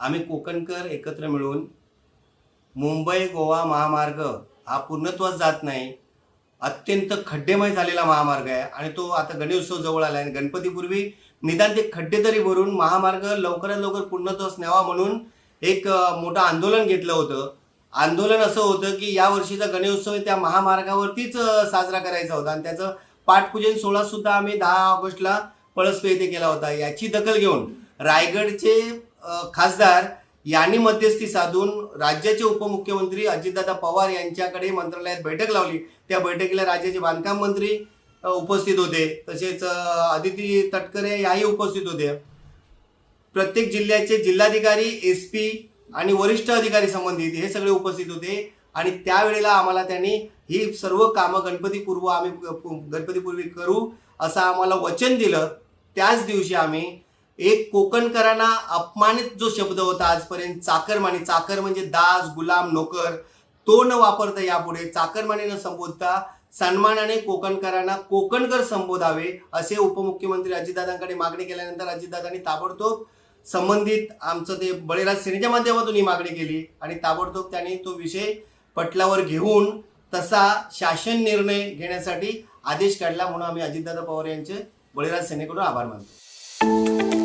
आम्ही कोकणकर एकत्र मिळून मुंबई गोवा महामार्ग हा पूर्णत्वास जात नाही. अत्यंत खड्डेमय झालेला महामार्ग आहे आणि तो आता गणेशोत्सव जवळ आला आहे गणपतीपूर्वी निदान ते खड्डे तरी भरून महामार्ग लवकरात लवकर पूर्णत्वास न्यावा म्हणून एक मोठं आंदोलन घेतलं होतं. आंदोलन असं होतं की या वर्षीचा गणेशोत्सव त्या महामार्गावरतीच साजरा करायचा होता. आणि त्याचं पाठपूजन सोहळा सुद्धा आम्ही दहा ऑगस्टला पळसपे येथे केला होता. याची दखल घेऊन रायगडचे खासदार यांनी मध्यस्थी साधून राज्याचे उपमुख्यमंत्री अजितदादा पवार यांच्याकडे मंत्रालयात बैठक लावली. त्या बैठकीला राज्याचे बांधकाम मंत्री उपस्थित होते. तसेच आदिती अदिती तटकरे याही उपस्थित होते. प्रत्येक जिल्ह्याचे जिल्हाधिकारी एस पी आणि वरिष्ठ अधिकारी संबंधित हे सगळे उपस्थित होते. आणि त्यावेळेला आम्हाला त्यांनी ही सर्व कामं गणपतीपूर्व आम्ही गणपतीपूर्वी करू असं आम्हाला वचन दिलं. त्याच दिवशी आम्ही एक कोकणकरांना अपमानित जो शब्द होता आजपर्यंत चाकरमानी चाकर म्हणजे दास गुलाम नोकर तो न वापरता यापुढे चाकरमानी न संबोधता सन्मानाने कोकणकरांना कोकणकर संबोधावे असे उपमुख्यमंत्री अजितदादांकडे मागणी केल्यानंतर अजितदादांनी ताबडतोब संबंधित आमचं ते बळीराज सेनेच्या माध्यमातून ही मागणी केली आणि ताबडतोब त्यांनी तो विषय पटलावर घेऊन तसा शासन निर्णय घेण्यासाठी आदेश काढला म्हणून आम्ही अजितदादा पवार यांचे बळीराज सेनेकडून आभार मानतो.